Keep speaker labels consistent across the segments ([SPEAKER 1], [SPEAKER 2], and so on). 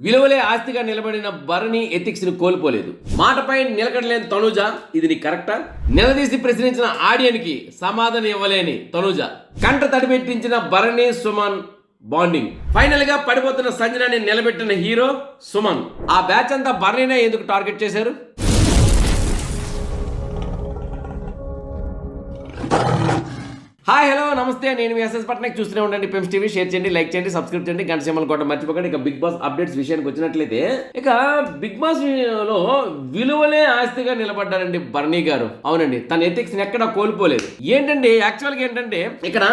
[SPEAKER 1] విలువలే ఆస్తిగా నిలబడిన భరణి ఎథిక్స్ని కోల్పోలేదు. మాటపై నిలకడలేని తనుజ ఇది నీ కరెక్టా? నిలదీసి ప్రశ్నించిన ఆడియన్కి సమాధానం ఇవ్వలేని తనుజ. కంట తడిపెట్టించిన భరణి సుమన్ బాండింగ్. ఫైనల్గా పడిపోతున్న సంజనాన్ని నిలబెట్టిన హీరో సుమన్. ఆ బ్యాచ్ అంతా భరణినే ఎందుకు టార్గెట్ చేశారు? హాయ్ హలో నమస్తే. నేను మీ ఎస్ఎస్ పట్నాయక్. చూస్తూనే ఉండండి. పెంస్ టీవీ షేర్ చేయండి లైక్ చేయండి సబ్స్క్రైబ్ చేయండి. గంట సేమలు కొట్టడం మర్చిపోకండి. ఇక బిగ్ బాస్ అప్డేట్స్ విషయానికి వచ్చినట్లయితే ఇక బిగ్ బాస్లో విలువలే ఆస్తిగా నిలబడ్డారండి బర్నీ గారు. అవునండి. తన ఎథిక్స్ ఎక్కడ కోల్పోలేదు. ఏంటంటే యాక్చువల్గా ఏంటంటే ఇక్కడ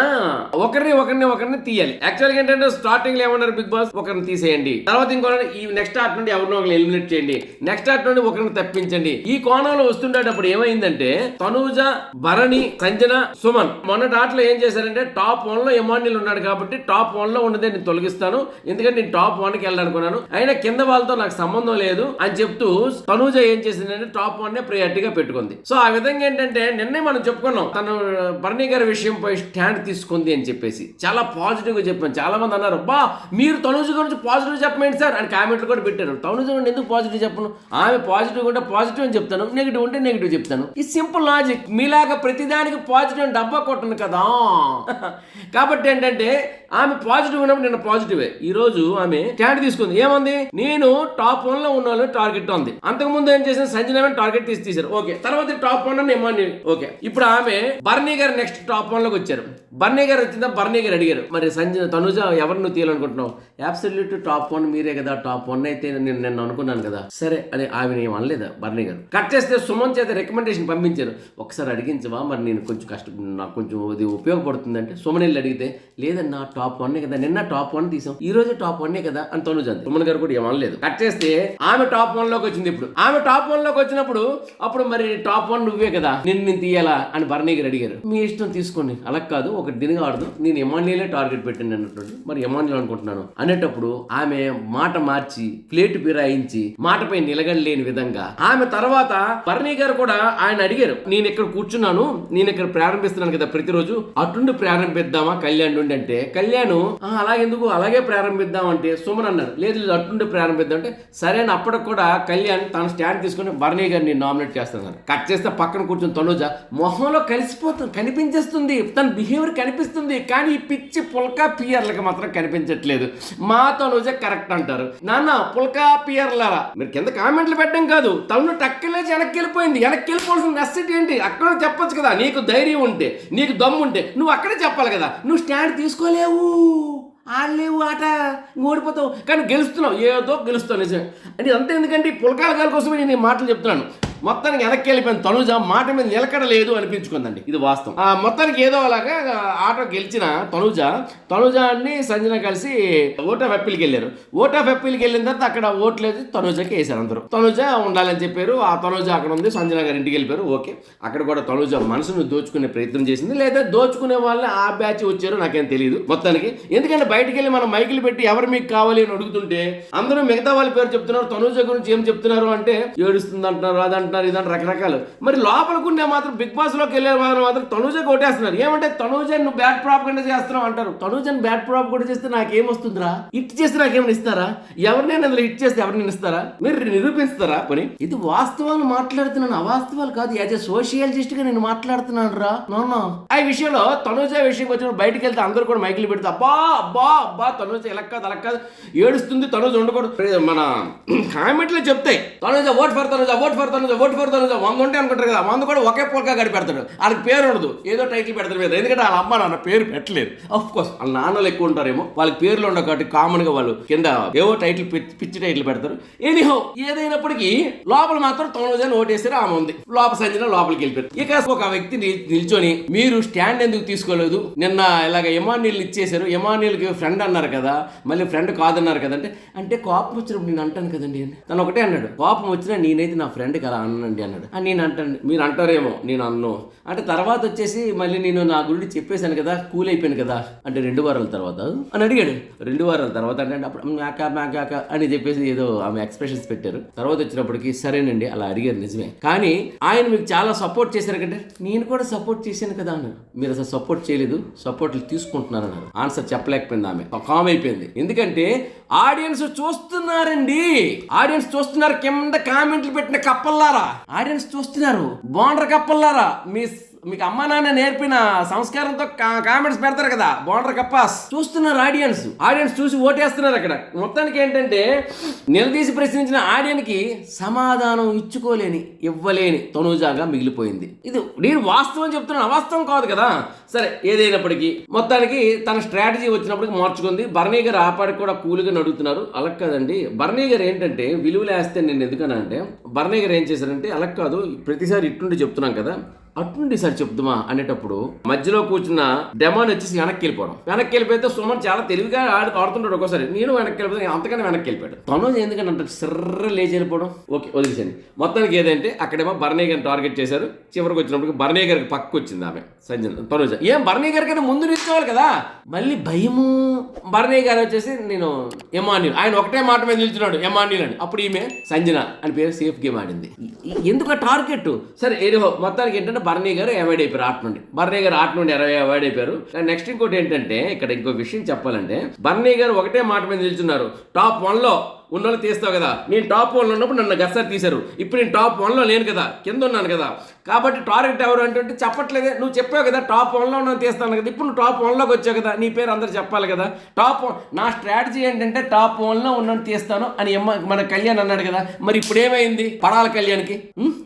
[SPEAKER 1] ఒకరిని ఒకరిని ఒకరిని తీయాలి. యాక్చువల్గా ఏంటంటే స్టార్టింగ్లో ఏమన్నారు బిగ్ బాస్ ఒకరిని తీసేయండి. తర్వాత ఇంకో ఈ నెక్స్ట్ ఆర్ట్ నుండి ఎవరినో ఒకరిని ఎలిమినేట్ చేయండి. నెక్స్ట్ ఆర్ట్ నుండి ఒకరిని తప్పించండి. ఈ కోణంలో వస్తుండేటప్పుడు ఏమైందంటే తనూజ భరణి సంజన సుమన్ మొన్నటి దాంట్లో ఏం చేశారంటే టాప్ వన్లో ఎమాన్యుల్ ఉన్నాడు కాబట్టి టాప్ వన్లో ఉన్నదే నేను తొలగిస్తాను. ఎందుకంటే నేను టాప్ వన్కి వెళ్ళాలనుకున్నాను. అయినా కింద వాళ్ళతో నాకు సంబంధం లేదు అని చెప్తూ తనూజ ఏం చేసిందంటే టాప్ వన్ నే ప్రయారిటీగా పెట్టుకుంది. సో ఆ విధంగా ఏంటంటే నిన్నే మనం చెప్పుకున్నాం తను భరణి గారి విషయంపై స్టాండ్ తీసుకుంది అని చెప్పేసి. చాలా పాజిటివ్గా చెప్పాను చాలా మంది అన్నారు బా మీరు తనుజ గురించి పాజిటివ్ చెప్పమేంటి సార్ అని కామెంట్లు కూడా పెట్టారు. తనుజ గురించి ఎందుకు పాజిటివ్ చెప్పను? ఆమె పాజిటివ్ ఉంటే పాజిటివ్ అని చెప్తాను. నెగిటివ్ ఉంటే నెగిటివ్ చెప్తాను. ఈ సింపుల్ లాజిక్ మీలాగా ప్రతిదానికి పాజిటివ్ అని డబ్బా కొట్టను కదా. కాబట్టి ఏంటంటే ఆమె పాజిటివ్ ఉన్నప్పుడు నిన్న పాజిటివే ఈ రోజు ఆమె స్టాండ్ తీసుకుంది. ఏముంది? నేను టాప్ వన్లో ఉన్న టార్గెట్ ఉంది అంతకుముందు ఏం చేసిన సంజన టార్గెట్ తీసి తీశారు. ఓకే. తర్వాత టాప్ వన్ అని ఓకే. ఇప్పుడు ఆమె బర్నీ గారు నెక్స్ట్ టాప్ వన్లోకి వచ్చారు. బర్నీ గారు వచ్చిందా? బర్నీ గారు అడిగారు. మరి సంజన తనుజ ఎవరు నువ్వు తీయాలనుకుంటున్నావు? అబ్సల్యూట్ టాప్ వన్ మీరే కదా. టాప్ వన్ అయితే నేను నేను అనుకున్నాను కదా. సరే అని ఆమె ఏం అనలేదా బర్నీ గారు? కట్ చేస్తే సుమన్ చేత రికమెండేషన్ పంపించారు. ఒకసారి అడిగించవా? మరి నేను కొంచెం కష్టం నాకు కొంచెం అది ఉపయోగపడుతుంది అంటే సుమన్ అడిగితే లేదన్నా టాప్ వన్ కదా నిన్న టాప్ వన్ తీసాం ఈ రోజు టాప్ వన్ కదా అని తనుజ అంది. సుమన్ గారు కూడా ఏమనలేదు. కట్ చేస్తే ఆమె టాప్ వన్లోకి వచ్చింది ఇప్పుడు ఆమె టాప్ వన్లోకి వచ్చినప్పుడు అప్పుడు మరి టాప్ వన్ నువ్వే కదా నిన్ను నేను తీయాలా? అని బర్నీ గారు అడిగారు. మీ ఇష్టం తీసుకోండి అలా కాదు ఒక దినగా ఆడదు నేను ఎమాన్యులే టార్గెట్ పెట్టండి అన్నట్టు. మరి ఎమాన్యుల్ అనుకుంటున్నాను. అనేటప్పుడు ఆమె మాట మార్చి ప్లేట్ పిరాయించి మాటపై నిలగడలేని విధంగా ఆమె తర్వాత బర్నీ గారు కూడా ఆయన అడిగారు నేను ఇక్కడ కూర్చున్నాను నేను ఇక్కడ ప్రారంభిస్తున్నాను కదా ప్రతిరోజు అటుండి ప్రారంభిద్దామా? కళ్యాణ్ నుండి అంటే కళ్యాణ్ అలా అలాగెందుకు అలాగే ప్రారంభిద్దాం అంటే సుమన్ అన్నారు. లేదు లేదు అటుండి ప్రారంభిద్దాం అంటే సరే అని అప్పటికి కూడా కళ్యాణ్ తన స్టాండ్ తీసుకుని బర్నీ గారిని నామినేట్ చేస్తున్నారు కట్ చేస్తే పక్కన కూర్చొని తనుజ మొహంలో కలిసిపోతుంది కనిపించేస్తుంది. తన బిహేవియర్ కనిపిస్తుంది. కానీ ఈ పిచ్చి పుల్కా పియర్లకి మాత్రం కనిపించట్లేదు. మా తనుజ కరెక్ట్ అంటారు. నాన్న పుల్కా పియర్లరా మీరు కింద కామెంట్లు పెట్టడం కాదు. తను టక్కలేసి వెనక్కి వెళ్ళిపోయింది. వెనక్కి వెళ్ళిపోవాల్సిన నెస్సిటీ ఏంటి? అక్కడ చెప్పొచ్చు కదా నీకు ధైర్యం ఉంటే. నీకు దమ్ము ఉంటే నువ్వు అక్కడే చెప్పాలి కదా. నువ్వు స్టాండ్ తీసుకోలేవు. ఆడలేవు ఆట. ఓడిపోతావు. కానీ గెలుస్తున్నావు. ఏదో గెలుస్తావు నిజమే. అంటే అంతే ఎందుకంటే ఈ పులకాల కోసమే నేను ఈ మాటలు చెప్తున్నాను. మొత్తానికి వెనక్కి వెళ్ళిపోయిన తనుజ మాట మీద నిలకడలేదు అనిపించుకుందండి. ఇది వాస్తవం. ఆ మొత్తానికి ఏదో అలాగా ఆట గెలిచిన తనుజ తనుజ అన్ని సంజన కలిసి ఓట్ ఆఫ్ అప్పీల్కి వెళ్ళారు. ఓట్ ఆఫ్ అప్పీల్కి వెళ్ళిన తర్వాత అక్కడ ఓట్లేదు తనుజకి వేశారు అందరూ. తనుజ ఉండాలని చెప్పారు ఆ తనుజ అక్కడ ఉంది సంజన గారి ఇంటికి వెళ్ళిపోయారు ఓకే. అక్కడ కూడా తనుజ మనసును దోచుకునే ప్రయత్నం చేసింది లేదా దోచుకునే వాళ్ళని ఆ బ్యాచ్ వచ్చారో నాకేం తెలియదు మొత్తానికి. ఎందుకంటే బయటికి వెళ్ళి మనం మైకులు పెట్టి ఎవరు మీకు కావాలి అని అడుగుతుంటే అందరూ మిగతా వాళ్ళ పేరు చెప్తున్నారు తనుజ గురించి ఏం చెప్తున్నారు అంటే ఏడుస్తుంది అంటున్నారు అది అంటున్నారు ఇదంటే రకరకాలు. మరి లోపలికుండే మాత్రం బిగ్ బాస్లోకి వెళ్ళే మాత్రం తనుజ కొట్టేస్తున్నారు. ఏమంటే తనుజ నువ్వు బ్యాడ్ ప్రాప్ కింద చేస్తున్నావు అంటారు. తనుజని బ్యాడ్ ప్రాప్ కూడా చేస్తే నాకేం వస్తుందిరా? హిట్ చేస్తే నాకేమైనా ఇస్తారా? ఎవరినైనా అందులో హిట్ చేస్తే ఎవరిని ఇస్తారా? మీరు నిరూపిస్తారా? పని. ఇది వాస్తవాలు మాట్లాడుతున్నాను. అవాస్తవాలు కాదు. యాజ్ ఎ సోషియాలజిస్ట్గా నేను మాట్లాడుతున్నాను రా నోనో ఆ విషయంలో తనుజ విషయం వచ్చినప్పుడు బయటికి వెళ్తే అందరూ కూడా మైకులు పెడితే అబ్బా అబ్బా అబ్బా తనుజ ఇలా కాదు అలా కాదు. ఏడుస్తుంది తనుజ ఉండకూడదు. మన కామెంట్లో చెప్తాయి Tanuja vote for Tanuja vote for Tanuja. Vote for వంద ఉంటే అనుకుంటారు కదా వంద కూడా ఒకే పొలకా గడిపెడతాడు వాళ్ళకి పేరు ఉండదు. ఏదో టైటిల్ పెడతారు మీద. ఎందుకంటే వాళ్ళ అమ్మ నాన్న పేరు పెట్టలేదు. అఫ్ కోర్స్ వాళ్ళ నాన్నలు ఎక్కువ ఉంటారేమో వాళ్ళకి పేర్లు ఉండవు కాబట్టి కామన్గా వాళ్ళు కింద ఏవో టైటిల్ పిచ్చి- పిచ్చి టైటిల్ పెడతారు. ఎనీహో ఏదైనప్పటికీ లోపల మాత్రం తొమ్మిది ఓటేసారు ఆమె ఉంది. లోపల సంజన లోపలికి వెళ్ళిపోయారు. ఇక ఒక వ్యక్తి నిల్చొని మీరు స్టాండ్ ఎందుకు తీసుకోలేదు? నిన్న ఇలాగ ఎమాన్యుల్ ఇచ్చేశారు. ఎమాన్యుల్ ఫ్రెండ్ అన్నారు కదా మళ్ళీ ఫ్రెండ్ కాదన్నారు కదంటే అంటే కోపం వచ్చినప్పుడు నేను అంటాను కదండి అని. తను ఒకటే అన్నాడు కోపం వచ్చినా నేనైతే నా ఫ్రెండ్ కదా అన్నండి అన్నాడు. "ఆ, నేను అంటాను. మీరు అంటారేమో నేను అన్ను. అంటే తర్వాత వచ్చేసి మళ్ళీ నేను నా గురించి చెప్పేశాను కదా కూల్ అయిపోయాను కదా అంటే రెండు వారాల తర్వాత అని అడిగాడు. రెండు వారాల తర్వాత అంటే అప్పుడు మేక మేక అని చెప్పేసి ఏదో ఆమె ఎక్స్ప్రెషన్స్ పెట్టారు. తర్వాత వచ్చినప్పటికి సరేనండి అలా అడిగారు నిజమే. కానీ ఆయన మీకు చాలా సపోర్ట్ చేశారు కంటే నేను కూడా సపోర్ట్ చేశాను కదా అన్నారు మీరు అసలు సపోర్ట్ చేయలేదు సపోర్ట్లు తీసుకుంటున్నారు అన్నారు. ఆన్సర్ చెప్పలేకపోయింది ఆమె. కామ్ అయిపోయింది. ఎందుకంటే ఆడియన్స్ చూస్తున్నారండి. ఆడియన్స్ చూస్తున్నారు కింద కామెంట్లు పెట్టిన కప్పల్లారా ఆడియన్స్ చూస్తున్నారు. బోండర్ కప్పల్లారా? మీ మీకు అమ్మ నాన్న నేర్పిన సంస్కారంతో కా- కామెంట్స్ పెడతారు కదా బోండర్ కప్పాస్. చూస్తున్నారు ఆడియన్స్. ఆడియన్స్ చూసి ఓటేస్తున్నారు అక్కడ. మొత్తానికి ఏంటంటే నిలదీసి ప్రశ్నించిన ఆడియన్కి సమాధానం ఇచ్చుకోలేని ఇవ్వలేని తనుజాగా మిగిలిపోయింది. ఇది నేను వాస్తవం చెప్తున్నాను అవాస్తవం కాదు కదా. సరే ఏదైనప్పటికీ మొత్తానికి తన స్ట్రాటజీ వచ్చినప్పటికి మార్చుకుంది. బర్నీ గారు ఆపాడికి కూడా కూల్గా నడుగుతున్నారు. అలా కాదండి. బర్నీ గారు ఏంటంటే విలువలు వేస్తే నేను ఎందుకనంటే బర్నీ గారు ఏం చేశారంటే అలా కాదు ప్రతిసారి ఇట్టుండి చెప్తున్నాం కదా. అటుండి సార్ చెప్దామా అనేటప్పుడు మధ్యలో కూర్చున్న డెమాన్ వచ్చేసి వెనక్కి వెళ్ళిపోవడం. వెనక్కి వెళ్ళిపోతే సుమన్ చాలా తెలివిగా ఆడి ఆడుతుంటాడు ఒక్కోసారి. నేను వెనక్కి వెళ్ళిపోతే అంతకన్నా వెనక్కి వెళ్ళిపోయాడు. తను ఎందుకంటే అంటే సిర్ర లేచి వెళ్ళిపోవడం. ఓకే వదిలేసండి మొత్తానికి ఏదంటే అక్కడేమో బర్నే గారిని టార్గెట్ చేశారు. చివరికి వచ్చినప్పుడు బర్నే గారికి పక్క వచ్చింది ఆమె సంజన తనుజ. ఏం బర్నీ గారి ముందు నిల్చోవాలి కదా? మళ్ళీ భయము. బర్నీ గారు వచ్చేసి నేను ఎమాన్యుల్. ఆయన ఒకటే మాట మీద నిల్చున్నాడు ఎమాన్యుల్ అని. అప్పుడు ఈమె సంజన అని పేరు సేఫ్ గేమ్ ఆడింది. ఎందుకు టార్గెట్? సరే ఏదో మొత్తానికి ఏంటంటే బర్నీ గారు అవాయిడ్ అయిపోయారు ఆట నుండి. బర్నీ గారు ఆట నుండి అరవై అవాయిడ్ అయిపోయారు. నెక్స్ట్ ఇంకోటి ఏంటంటే ఇక్కడ ఇంకో విషయం చెప్పాలంటే బర్నీ గారు ఒకటే మాట మీద నిల్చున్నారు. టాప్ వన్లో ఉన్నోళ్ళు తీస్తావు కదా. నేను టాప్ వన్లో ఉన్నప్పుడు నన్ను గస్సారి తీశారు. ఇప్పుడు నేను టాప్ వన్లో లేను కదా. కింద ఉన్నాను కదా. కాబట్టి టార్గెట్ ఎవరు అంటే చెప్పట్లేదే. నువ్వు చెప్పావు కదా టాప్ వన్లో ఉన్నాను తీస్తాను కదా. ఇప్పుడు నువ్వు టాప్ వన్లోకి వచ్చావు కదా. నీ పేరు అందరు చెప్పాలి కదా. టాప్ వన్ నా స్ట్రాటజీ ఏంటంటే టాప్ వన్లో ఉన్నాను తీస్తాను అని మన కళ్యాణ్ అన్నాడు కదా. మరి ఇప్పుడు ఏమైంది? పడాల కళ్యాణ్కి?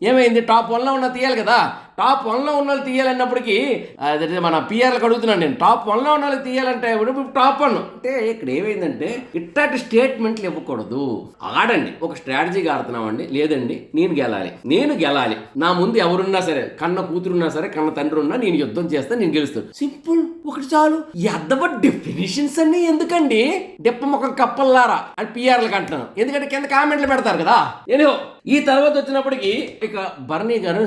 [SPEAKER 1] ఏమైంది? టాప్ వన్లో ఉన్న తీయాలి కదా. టాప్ వన్లో ఉన్న వాళ్ళు తీయాలన్నప్పటికీ అదే మన పిఆర్లకు అడుగుతున్నాను నేను. టాప్ వన్లో ఉన్న వాళ్ళకి తీయాలంటే ఇప్పుడు టాప్ వన్ అంటే ఇక్కడ ఏమైందంటే ఇట్లాంటి స్టేట్మెంట్లు ఇవ్వకూడదు. ఆడండి. ఒక స్ట్రాటజీగా ఆడుతున్నామండి. లేదండి నేను గెలాలి. నేను గెలాలి. నా ముందు ఎవరున్నా సరే కన్న కూతురున్నా సరే కన్న తండ్రి ఉన్నా నేను యుద్ధం చేస్తే నేను గెలుస్తాను సింపుల్. ఒకటి చాలు. ఎద్దవ డెఫినేషన్స్ అన్ని ఎందుకండి? డెప్ప మొక్క కప్పల్లారా అని పిఆర్లకు అంటున్నాను. ఎందుకంటే కింద కామెంట్లు పెడతారు కదా. ఏదో ఈ తర్వాత వచ్చినప్పటికి ఇక బర్నీ గారు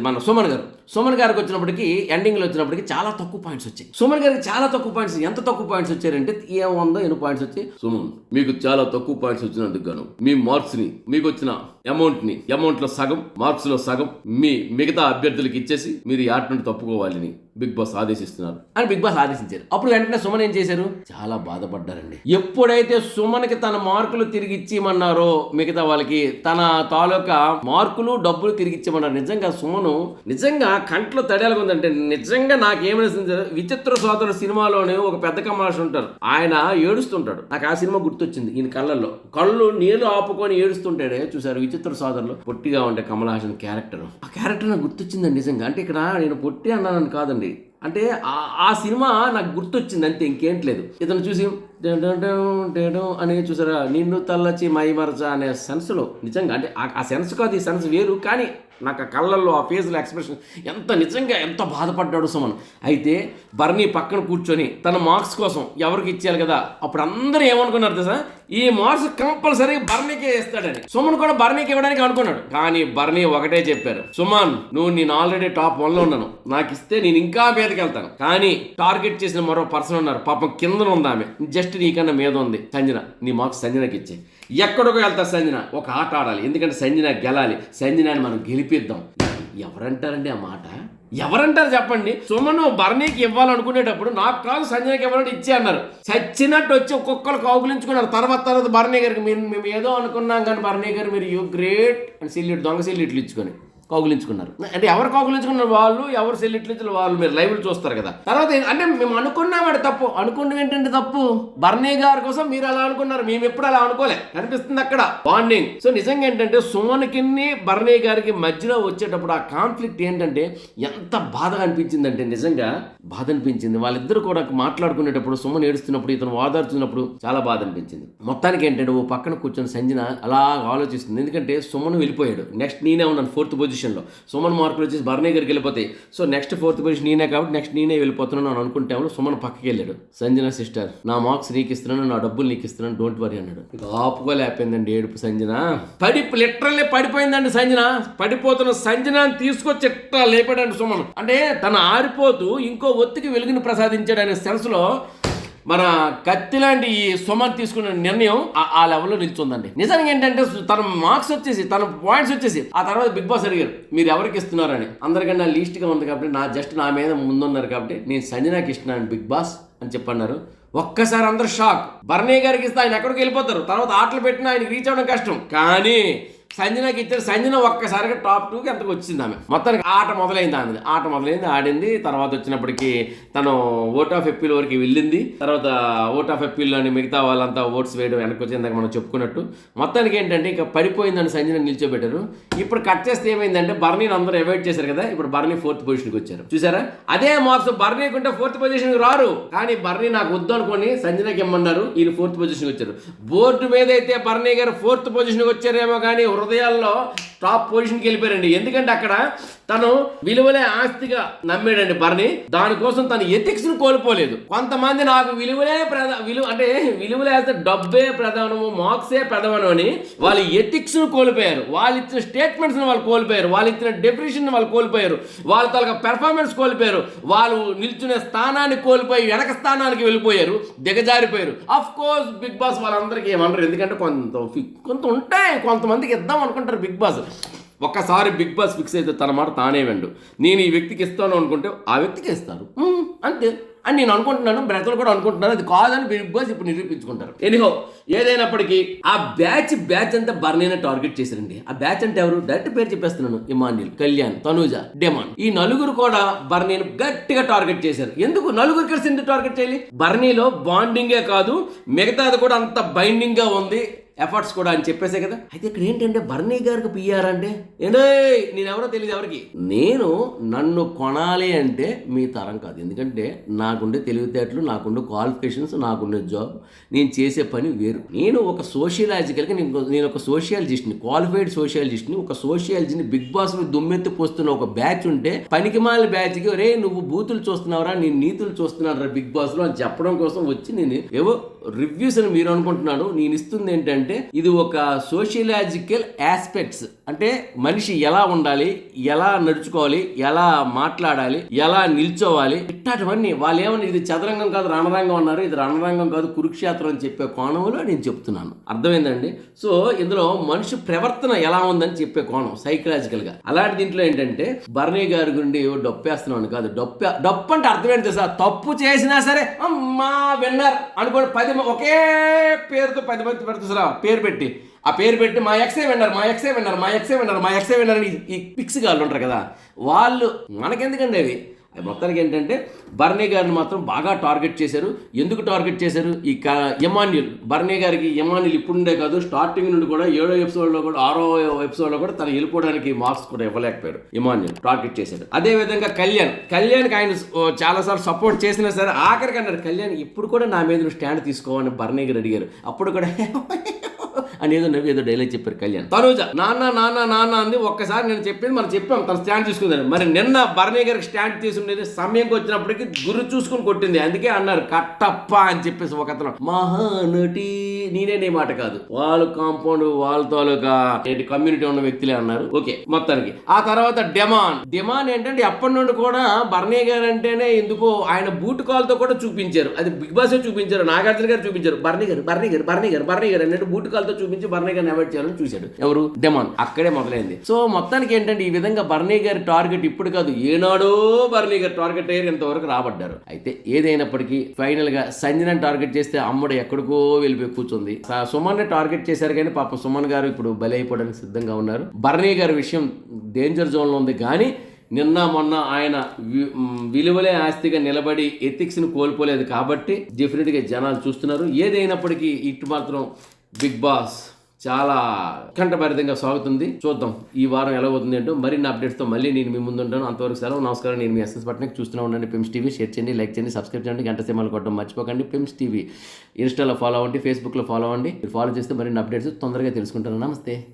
[SPEAKER 1] మన సుమన్ గారు సుమన్ గారికి వచ్చినప్పటికి ఎండింగ్లో వచ్చినప్పటికి చాలా తక్కువ పాయింట్స్ వచ్చాయి. సుమన్ గారికి చాలా తక్కువ పాయింట్స్ ఎంత తక్కువ పాయింట్స్ వచ్చారంటే ఏ వందో ఎన్ని పాయింట్స్ వచ్చాయి? సుమన్ మీకు చాలా తక్కువ పాయింట్స్ వచ్చినందుకు గాను మీ మార్క్స్ని మీకు వచ్చిన అమౌంట్ని అమౌంట్లో సగం మార్క్స్లో సగం మీ మిగతా అభ్యర్థులకు ఇచ్చేసి మీరు ఈ ఆట నుండి తప్పుకోవాలని బిగ్ బాస్ ఆదేశిస్తున్నారు. అని బిగ్ బాస్ ఆదేశించారు. అప్పుడు వెంటనే సుమన్ ఏం చేశారు? చాలా బాధపడ్డారండి. ఎప్పుడైతే సుమన్కి తన మార్కులు తిరిగి ఇచ్చిమన్నారో మిగతా వాళ్ళకి తన తాలూకా మార్కులు డబ్బులు తిరిగి ఇచ్చిమన్నారు నిజంగా సుమను నిజంగా కంట్లో తడేలుగా నిజంగా నాకేమనిస్తుంది విచిత్ర సోదరుడు సినిమాలోనే ఒక పెద్ద కమలాష్ ఉంటారు. ఆయన ఏడుస్తుంటాడు. నాకు ఆ సినిమా గుర్తొచ్చింది ఈయన కళ్ళల్లో. కళ్ళు నీళ్ళు ఆపుకొని ఏడుస్తుంటాడే చూసారు విచిత్ర సోదరులు పొట్టిగా ఉండే కమల్ హాసన్ క్యారెక్టర్. ఆ క్యారెక్టర్ నాకు గుర్తొచ్చిందండి నిజంగా. అంటే ఇక్కడ నేను పొట్టి అన్నానని కాదండి. అంటే ఆ- ఆ సినిమా నాకు గుర్తొచ్చింది అంతే ఇంకేం లేదు. ఇతను చూసి అని చూసారా? నిన్ను తల్లచి మైమరచ అనే సెన్స్లో. నిజంగా అంటే ఆ- ఆ సెన్స్ కాదు ఈ సెన్స్ వేరు కానీ నాకు ఆ కళ్ళల్లో ఆ ఫేస్లో ఎక్స్ప్రెషన్ ఎంత నిజంగా ఎంత బాధపడ్డాడు సుమన్. అయితే బర్నీ పక్కన కూర్చొని తన మార్క్స్ కోసం ఎవరికి ఇచ్చేయాలి కదా? అప్పుడు అందరూ ఏమనుకున్నారు తెలుసా? ఈ మార్క్స్ కంపల్సరీ బర్నీకే ఇస్తాడని. సుమన్ కూడా బర్నీకి ఇవ్వడానికి అనుకున్నాడు. కానీ బర్నీ ఒకటే చెప్పారు. సుమన్ నువ్వు నేను ఆల్రెడీ టాప్ వన్లో ఉన్నాను. నాకు ఇస్తే నేను ఇంకా మీదకెళ్తాను కానీ టార్గెట్ చేసిన మరో పర్సన్ ఉన్నారు. పాపం కింద ఉంది ఆమె. జస్ట్ నీకన్నా మీద ఉంది. సంజన నీ మార్క్స్ సంజనకి ఇచ్చే ఎక్కడికో వెళ్తా సంజన ఒక ఆట ఆడాలి. ఎందుకంటే సంజన గెలాలి. సంజనాన్ని మనం గెలిపిద్దాం. ఎవరంటారండి ఆ మాట? ఎవరంటారు చెప్పండి? సుమను భరణీకి ఇవ్వాలనుకునేటప్పుడు నాకు కాదు సంజయ్కి ఇవ్వాలంటే ఇచ్చే అన్నారు. చచ్చినట్టు వచ్చి ఒక్కొక్కరు కౌగులించుకున్నారు. తర్వాత తర్వాత భరణీ గారికి మేము మేము ఏదో అనుకున్నాం కానీ భరణీ గారు మీరు యూ గ్రేట్ అని సిల్లిట్ దొంగ సిల్లిట్లు ఇచ్చుకొని. కౌగులించుకున్నారు. అంటే ఎవరు కౌగులించుకున్న వాళ్ళు? ఎవరు సెల్లిట్లు వాళ్ళు? మీరు లైవ్లు చూస్తారు కదా. తర్వాత అంటే మేము అనుకున్నామంటే తప్పు. అనుకున్నది ఏంటంటే తప్పు? బర్నీ గారి కోసం మీరు అలా అనుకున్నారు. మేము ఎప్పుడు అలా అనుకోలే. కనిపిస్తుంది అక్కడ. బాండింగ్ సో నిజంగా ఏంటంటే సుమన్కి బర్నీ గారికి మధ్యలో వచ్చేటప్పుడు ఆ కాన్ఫ్లిక్ట్ ఏంటంటే ఎంత బాధ అనిపించిందంటే నిజంగా బాధ అనిపించింది. వాళ్ళిద్దరు కూడా మాట్లాడుకునేటప్పుడు సుమన్ ఏడుస్తున్నప్పుడు ఇతను ఓదార్చున్నప్పుడు చాలా బాధ అనిపించింది. మొత్తానికి ఏంటంటే ఓ పక్కన కూర్చొని సంజన అలా ఆలోచిస్తుంది. ఎందుకంటే సుమన్ వెళ్ళిపోయాడు. నెక్స్ట్ నేనే ఉన్నాను. ఫోర్త్ పొజిషన్ పొజిషన్లో సుమన్ మార్కులు వచ్చేసి భరణి గారికి వెళ్ళిపోతాయి. సో నెక్స్ట్ ఫోర్త్ పొజిషన్ నేనే కాబట్టి నెక్స్ట్ నేనే వెళ్ళిపోతున్నాను అని అనుకుంటే సుమన్ పక్కకి వెళ్ళాడు. సంజన సిస్టర్ నా మార్క్స్ నీకు ఇస్తున్నాను నా డబ్బులు నీకు ఇస్తున్నాను డోంట్ వరీ అన్నాడు. ఆపుకోలేకపోయిందండి ఏడుపు సంజన. పడి లిటరల్లీ పడిపోయిందండి సంజన. పడిపోతున్న సంజనాన్ని తీసుకొచ్చి ఎట్లా లేపాడండి సుమన్? అంటే తను ఆరిపోతూ ఇంకో ఒత్తికి వెలుగుని ప్రసాదించాడు అనే సెన్స్లో మన కత్తి లాంటి ఈ సుమన్ తీసుకున్న నిర్ణయం ఆ- లెవెల్లో నిల్చుందండి. నిజంగా ఏంటంటే తన మార్క్స్ వచ్చేసి తన పాయింట్స్ వచ్చేసి ఆ తర్వాత బిగ్ బాస్ అడిగారు మీరు ఎవరికి ఇస్తున్నారని? అందరికన్నా లీస్ట్గా ఉంది కాబట్టి నా జస్ట్ నా మీద ముందున్నారు కాబట్టి నేను సంజనాకి ఇస్తున్నాను బిగ్ బాస్ అని చెప్పన్నారు. ఒక్కసారి అందరు షాక్ బర్ణయ్య గారికి ఇస్తే ఆయన ఎక్కడికి వెళ్ళిపోతారు? తర్వాత ఆటలు పెట్టినా ఆయనకి రీచ్ అవ్వడం కష్టం. కానీ సంజనకి ఇచ్చారు సంజన ఒక్కసారిగా టాప్ టూకి అంతకు వచ్చింది ఆమె. మొత్తానికి ఆట మొదలైంది ఆమె ఆట మొదలైంది ఆడింది. తర్వాత వచ్చినప్పటికి తను ఓట్ ఆఫ్ ఎప్పీల్ వరకు వెళ్ళింది. తర్వాత ఓట్ ఆఫ్ ఎప్పీల్లోని మిగతా వాళ్ళంతా ఓట్స్ వేయడం వెనక్కి వచ్చిందాక మనం చెప్పుకున్నట్టు. మొత్తానికి ఏంటంటే ఇంకా పడిపోయిందని సంజన నిల్చోబెట్టారు. ఇప్పుడు కట్ చేస్తే ఏమైందంటే బర్నీని అందరూ అవాయిడ్ చేశారు కదా ఇప్పుడు బర్నీ ఫోర్త్ పొజిషన్కి వచ్చారు. చూసారా? అదే మార్క్స్ బర్నీ కొంటే ఫోర్త్ పొజిషన్కి రారు. కానీ బర్నీ నాకు వద్దు అనుకొని సంజనకి ఇమ్మన్నారు ఈయన ఫోర్త్ పొజిషన్కి వచ్చారు. బోర్డు మీద అయితే బర్నీ గారు ఫోర్త్ పొజిషన్కి వచ్చారేమో కానీ హృదయాల్లో టాప్ పొజిషన్కి వెళ్ళిపోయారండి. ఎందుకంటే అక్కడ తను విలువలే ఆస్తిగా నమ్మాడండి బర్ని. దానికోసం తన ఎథిక్స్ను కోల్పోలేదు. కొంతమంది నాకు విలువలే ప్రధా విలువ అంటే విలువలే డబ్బే ప్రధానము మార్క్సే ప్రధానం అని వాళ్ళ ఎథిక్స్ను కోల్పోయారు. వాళ్ళు ఇచ్చిన స్టేట్మెంట్స్ని వాళ్ళు కోల్పోయారు. వాళ్ళు ఇచ్చిన డెఫినేషన్ వాళ్ళు కోల్పోయారు. వాళ్ళ తలక పెర్ఫార్మెన్స్ కోల్పోయారు. వాళ్ళు నిల్చునే స్థానాన్ని కోల్పోయి వెనక స్థానానికి వెళ్ళిపోయారు. దిగజారిపోయారు. అఫ్ కోర్స్ బిగ్ బాస్ వాళ్ళందరికీ ఏమనరు ఎందుకంటే కొంత కొంత ఉంటాయి. కొంతమందికి ఇద్దాం అనుకుంటారు బిగ్ బాస్. ఒక్కసారి బిగ్ బాస్ ఫిక్స్ అయితే తన మాట తానే వెండు. నేను ఈ వ్యక్తికి ఇస్తాను అనుకుంటే ఆ వ్యక్తికి ఇస్తారు. అంతే. అని నేను అనుకుంటున్నాను బ్రతలు కూడా అనుకుంటున్నాను. అది కాదని బిగ్ బాస్ ఇప్పుడు నిరూపించుకుంటారు. ఎనిహో ఏదైనప్పటికీ ఆ బ్యాచ్ బ్యాచ్ అంతా బర్నీనే టార్గెట్ చేశారండి. ఆ బ్యాచ్ అంటే ఎవరు? డైరెక్ట్ పేరు చెప్పేస్తున్నాను. Emmanuel Kalyan Tanuja Demon. ఈ నలుగురు కూడా బర్నీని గట్టిగా టార్గెట్ చేశారు. ఎందుకు? నలుగురు కలిసి ఎందుకు టార్గెట్ చేయాలి? బర్నీలో బాండింగే కాదు మిగతాది కూడా అంత బైండింగ్గా ఉంది. ఎఫర్ట్స్ కూడా అని చెప్పేసే కదా. అయితే ఇక్కడ ఏంటంటే బర్నీ గారికి పియ్యారు అంటే? ఏంటే? నేనెవరో తెలియదు ఎవరికి? నేను నన్ను కొనాలి అంటే మీ తరం కాదు. ఎందుకంటే నాకుండే తెలివితేటలు నాకుండే క్వాలిఫికేషన్స్ నాకుండే జాబ్ నేను చేసే పని వేరు. నేను ఒక సోషియలాజికల్గా నేను నేను ఒక సోషియాలజిస్ట్ని క్వాలిఫైడ్ సోషియాలజిస్ట్ని ఒక సోషియాలజీని బిగ్ బాస్ దుమ్మెత్తి పోస్తున్న ఒక బ్యాచ్ ఉంటే పనికిమాల బ్యాచ్కి రే నువ్వు బూతులు చూస్తున్నావురా నేను నీతులు చూస్తున్నాను రా బిగ్ బాస్లో అని చెప్పడం కోసం వచ్చి నేను ఏవో రివ్యూస్ అని మీరు అనుకుంటున్నాను. నేను ఇస్తుంది ఏంటంటే ఇది ఒక సోషియలాజికల్ ఆస్పెక్ట్స్. అంటే మనిషి ఎలా ఉండాలి ఎలా నడుచుకోవాలి ఎలా మాట్లాడాలి ఎలా నిల్చోవాలి ఇట్లాంటివన్నీ. వాళ్ళు ఏమని ఇది చదరంగం కాదు రణరంగం అన్నారు. ఇది రణరంగం కాదు కురుక్షేత్రం అని చెప్పే కోణంలో నేను చెప్తున్నాను. అర్థమైందండి? సో ఇందులో మనిషి ప్రవర్తన ఎలా ఉందని చెప్పే కోణం సైకలాజికల్గా. అలాంటి దీంట్లో ఏంటంటే బర్ణీ గారి గుండి డొప్పేస్తున్నాను కాదు. డొప్ప డప్పు అంటే అర్థం ఏంటి తప్పు చేసినా సరే అమ్మా విన్నర్. అనుకోండి పది మ- ఒకే పేరుతో పది మంది పెడుతురా పేరు పెట్టి. ఆ పేరు పెట్టి మా ఎక్సే విన్నారు మా ఎక్సే విన్నారు మా ఎక్సే విన్నర్ మా ఎక్సే విన్నర్ అని ఈ పిక్స్ గాళ్ళు ఉంటారు కదా. వాళ్ళు మనకెందుకండి అవి? అది మొత్తానికి ఏంటంటే బర్నీ గారిని మాత్రం బాగా టార్గెట్ చేశారు. ఎందుకు టార్గెట్ చేశారు? ఈ క ఎమాన్యుల్. బర్నీ గారికి ఎమాన్యుల్ ఇప్పుడుండే కాదు స్టార్టింగ్ నుండి కూడా ఏడో ఎపిసోడ్లో కూడా ఆరో ఎపిసోడ్లో కూడా తను వెళ్ళిపోవడానికి మార్క్స్ కూడా ఇవ్వలేకపోయాడు ఎమాన్యుల్ టార్గెట్ చేశాడు అదే విధంగా కళ్యాణ్. కళ్యాణ్కి ఆయన చాలాసార్లు సపోర్ట్ చేసినా సరే ఆఖరికి అన్నారు కళ్యాణ్ ఇప్పుడు కూడా నా మీద స్టాండ్ తీసుకోవాలని బర్నీ గారు అడిగారు అప్పుడు కూడా అని ఏదో నవ్వి ఏదో డైలాగ్ చెప్పారు కళ్యాణ్. తనూజ నాన్న నాన్న నాన్న అంది. ఒక్కసారి నేను చెప్పింది మనం చెప్పాం తన స్టాండ్ తీసుకుందని. మరి నిన్న బర్నీ గారికి స్టాండ్ తీసుకునేది సమయంకి వచ్చినప్పటికి గురు చూసుకుని కొట్టింది. అందుకే అన్నారు కట్టప్ప అని చెప్పేసి ఒక అతను. మహానటి నేనే నీ మాట కాదు. వాళ్ళు కాంపౌండ్ వాళ్ళ తాలూకా కమ్యూనిటీ ఉన్న వ్యక్తులే అన్నారు. ఓకే మొత్తానికి. ఆ తర్వాత డెమాన్ డెమాన్ ఏంటంటే ఎప్పటి నుండి కూడా బర్నీ గారు అంటేనే ఎందుకో ఆయన బూట్ కాల్తో కూడా చూపించారు. అది బిగ్ బాస్ చూపించారు నాగార్జున గారు చూపించారు. బర్నీ గారు బర్నీ గారు బర్నీ గారు బర్నీ గారు అన్నట్టు బూట్ కాల్తో చూపించి బర్నీ గారిని అవాయిడ్ చేయాలని చూశాడు. ఎవరు? డెమాన్. అక్కడే మొదలైంది. సో మొత్తానికి ఏంటంటే ఈ విధంగా బర్నీ గారి టార్గెట్ ఇప్పుడు కాదు ఏనాడో బర్నీ గారి టార్గెట్ అయ్యారు ఇంతవరకు రాబడ్డారు. అయితే ఏదైనప్పటికీ ఫైనల్గా సంజన టార్గెట్ చేస్తే అమ్ముడు ఎక్కడికో వెళ్ళిపోయి కూర్చుంది. స- సుమన్ టార్గెట్ చేశారు కానీ పాప సుమన్ గారు ఇప్పుడు బలైపోవడానికి అయిపోవడానికి సిద్ధంగా ఉన్నారు. బర్నీ గారి విషయం డేంజర్ జోన్లో ఉంది కానీ నిన్న మొన్న ఆయన వి- విలువలే ఆస్తిగా నిలబడి ఎథిక్స్ని కోల్పోలేదు కాబట్టి డెఫినెట్గా జనాలు చూస్తున్నారు. ఏదైనప్పటికీ ఇటు మాత్రం బిగ్ బాస్ చాలా కంఠభరితంగా సాగుతుంది. చూద్దాం ఈ వారం ఎలా అవుతుంది ఏంటో మరిన్ని అప్డేట్స్తో మళ్ళీ నేను మీ ముందు ఉంటాను. అంతవరకు సెలవు నమస్కారం. నేను మీ ఎస్ఎస్ పట్నకి చూస్తూనే ఉండండి. పిమ్స్ టీవీ షేర్ చేయండి లైక్ చేయండి సబ్స్క్రైబ్ చేయండి. గంట సినిమాలు కొట్టడం మర్చిపోకండి. పిమ్స్ టీవీ ఇన్స్టాలో ఫాలో అవ్వండి ఫేస్బుక్లో ఫాలో అవ్వండి. మీరు ఫాలో చేస్తే మరిన్ని అప్డేట్స్ తొందరగా తెలుసుకుంటాను. నమస్తే.